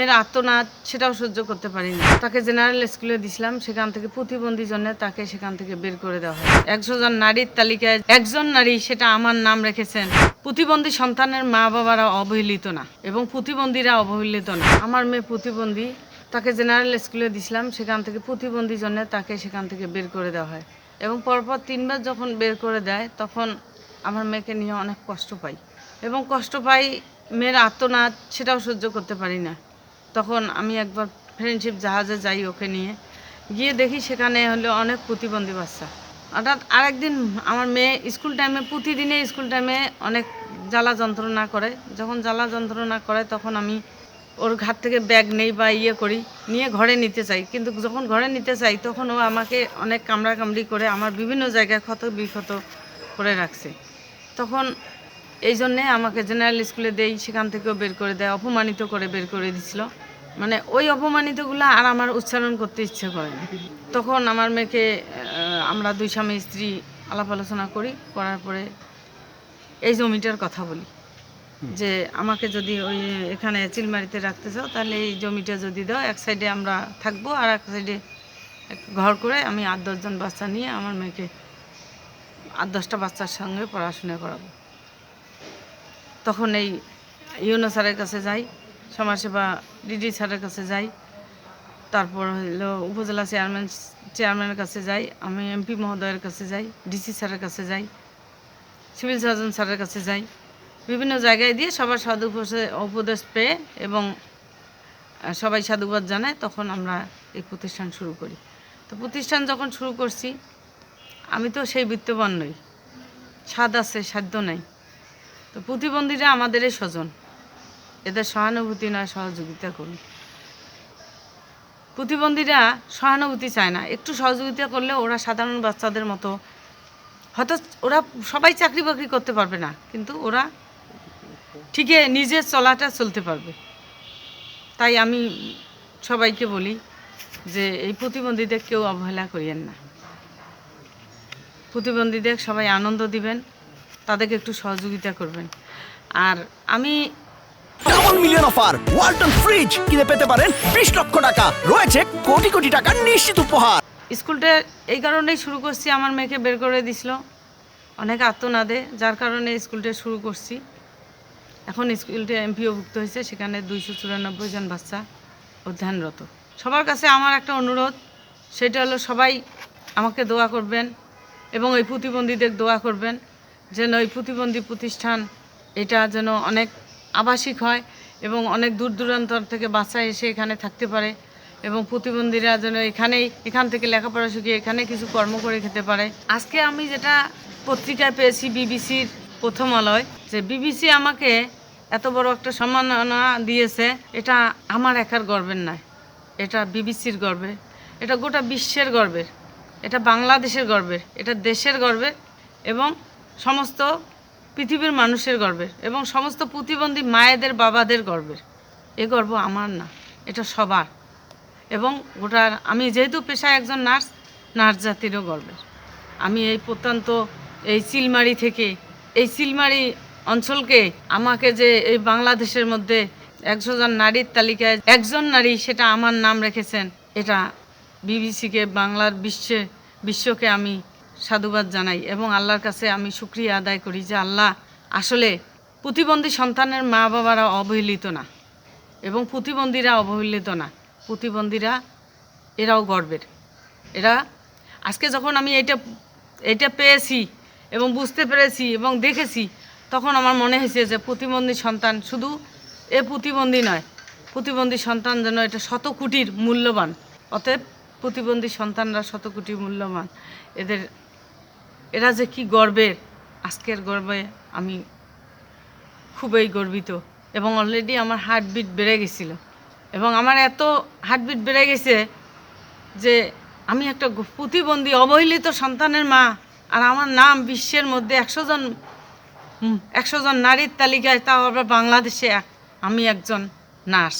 মেয়ের আত্মনাদ সেটাও সহ্য করতে পারিনি। তাকে জেনারেল স্কুলে দিছিলাম, সেখান থেকে প্রতিবন্ধী জন্য তাকে সেখান থেকে বের করে দেওয়া হয়। একশো জন নারীর তালিকায় একজন নারী সেটা আমার নাম রেখেছেন। প্রতিবন্ধী সন্তানের মা বাবারা অবহেলিত না এবং প্রতিবন্ধীরা অবহেলিত না। আমার মেয়ে প্রতিবন্ধী, তাকে জেনারেল স্কুলে দিছিলাম, সেখান থেকে প্রতিবন্ধী জন্য তাকে সেখান থেকে বের করে দেওয়া হয়। এবং পরপর তিনবার যখন বের করে দেয়, তখন আমার মেয়েকে নিয়ে অনেক কষ্ট পাই। এবং কষ্ট পাই, মেয়ের আত্মনাদ সেটাও সহ্য করতে পারি না। তখন আমি একবার ফ্রেন্ডশিপ জাহাজে যাই ওকে নিয়ে। গিয়ে দেখি সেখানে হলো অনেক প্রতিবন্ধী বাচ্চা। অর্থাৎ আরেকদিন আমার মেয়ে স্কুল টাইমে প্রতিদিনে স্কুল টাইমে অনেক জ্বালা যন্ত্রণা করে। যখন জ্বালা যন্ত্রণা করে তখন আমি ওর ঘাট থেকে ব্যাগ নেই বা ইয়ে করি, নিয়ে ঘরে নিতে চাই। কিন্তু যখন ঘরে নিতে চাই তখন ও আমাকে অনেক কামড়াকামড়ি করে আমার বিভিন্ন জায়গায় ক্ষত বিক্ষত করে রাখছে। তখন এই জন্যে আমাকে জেনারেল স্কুলে দেই, সেখান থেকেও বের করে দেয়, অপমানিত করে বের করে দিছিল। মানে ওই অপমানিতগুলো আর আমার উচ্চারণ করতে ইচ্ছে করে না। তখন আমার মেয়েকে আমরা দুই স্বামী স্ত্রী আলাপ আলোচনা করি করার পরে এই জমিটার কথা বলি। যে আমাকে যদি ওই এখানে চিলমারিতে রাখতে চাও তাহলে এই জমিটা যদি দাও এক সাইডে আমরা থাকব আর এক সাইডে ঘর করে আমি আট দশজন বাচ্চা নিয়ে আমার মেয়েকে আট দশটা বাচ্চার সঙ্গে পড়াশোনা করাবো। তখন এই ইউনো স্যারের কাছে যাই সমাজসেবা ডিডি স্যারের কাছে যাই। তারপর হলো উপজেলা চেয়ারম্যান, চেয়ারম্যানের কাছে যাই। আমি এমপি মহোদয়ের কাছে যাই, ডিসি স্যারের কাছে যাই, সিভিল সার্জন স্যারের কাছে যাই। বিভিন্ন জায়গায় দিয়ে সবার সাধু উপদেশ পেয়ে এবং সবাই সাধুবাদ জানায়, তখন আমরা এই প্রতিষ্ঠান শুরু করি। তো প্রতিষ্ঠান যখন শুরু করছি, আমি তো সেই বিত্তবান নই। স্বাদ আছে, সাধ্য নাই। তো প্রতিবন্ধীরা আমাদেরই স্বজন। এদের সহানুভূতি নয় সহযোগিতা করুন। প্রতিবন্ধীরা সহানুভূতি চায় না। একটু সহযোগিতা করলে ওরা সাধারণ বাচ্চাদের মতো হয়তো ওরা সবাই চাকরি বাকরি করতে পারবে না, কিন্তু ওরা ঠিকই নিজের চলাটা চলতে পারবে। তাই আমি সবাইকে বলি যে এই প্রতিবন্ধীদের কেউ অবহেলা করিয়েন না। প্রতিবন্ধীদের সবাই আনন্দ দিবেন, তাদেরকে একটু সহযোগিতা করবেন। আর আমি double million offer, Walton fridge কিনে পেতে পারেন বিশ লক্ষ টাকা। রয়েছে কোটি কোটি টাকার নিশ্চিত উপহার। স্কুলটা এই কারণেই শুরু করছি, আমার মেয়েকে বের করে দিছিল। অনেক আত্মনাদে যার কারণে স্কুলটা শুরু করছি। এখন স্কুলটা এমপিওভুক্ত হয়েছে, সেখানে দুইশো চুরানব্বই জন বাচ্চা অধ্যয়নরত। সবার কাছে আমার একটা অনুরোধ, সেটা হলো সবাই আমাকে দোয়া করবেন এবং ওই প্রতিবন্ধীদের দোয়া করবেন, যেন ওই প্রতিবন্ধী প্রতিষ্ঠান এটা যেন অনেক আবাসিক হয় এবং অনেক দূর দূরান্তর থেকে বাচ্চা এসে এখানে থাকতে পারে এবং প্রতিবন্ধীরা যেন এখানেই, এখান থেকে লেখাপড়া শিখে এখানে কিছু কর্ম করে খেতে পারে। আজকে আমি যেটা পত্রিকায় পেয়েছি বিবিসির প্রথম আলোয়, যে বিবিসি আমাকে এত বড় একটা সম্মাননা দিয়েছে, এটা আমার একার গর্বের নয়, এটা বিবিসির গর্বের, এটা গোটা বিশ্বের গর্বের, এটা বাংলাদেশের গর্বের, এটা দেশের গর্বের এবং সমস্ত পৃথিবীর মানুষের গর্বের এবং সমস্ত প্রতিবন্ধী মায়েদের বাবাদের গর্বের। এ গর্ব আমার না, এটা সবার। এবং গোটার আমি যেহেতু পেশায় একজন নার্স নার্স জাতিরও গর্বের। আমি এই প্রত্যন্ত এই চিলমারি থেকে, এই চিলমারি অঞ্চলকে আমাকে যে এই বাংলাদেশের মধ্যে একশো জন নারীর তালিকায় একজন নারী সেটা আমার নাম রেখেছেন, এটা বিবিসিকে, বাংলার বিশ্বে, বিশ্বকে আমি সাধুবাদ জানাই এবং আল্লাহর কাছে আমি শুক্রিয়া আদায় করি যে আল্লাহ আসলে প্রতিবন্ধী সন্তানের মা বাবারা অবহেলিত না এবং প্রতিবন্ধীরা অবহেলিত না। প্রতিবন্ধীরা এরাও গর্বের। এরা আজকে যখন আমি এটা এটা পেয়েছি এবং বুঝতে পেরেছি এবং দেখেছি, তখন আমার মনে হয়েছে যে প্রতিবন্ধী সন্তান শুধু এ প্রতিবন্ধী নয়, প্রতিবন্ধী সন্তান যেন এটা শত কোটির মূল্যবান। অতএব প্রতিবন্ধী সন্তানরা শত কোটি মূল্যবান। এদের এরা যে কি গর্বের আজকের গর্বে আমি খুবই গর্বিত। এবং অলরেডি আমার হার্টবিট বেড়ে গেছিল। এবং আমার এত হার্টবিট বেড়ে গেছে যে আমি একটা প্রতিবন্ধী, অবহেলিত সন্তানের মা আর আমার নাম বিশ্বের মধ্যে একশো জন একশো জন নারীর তালিকায় তাও আবার বাংলাদেশে আমি একজন নার্স।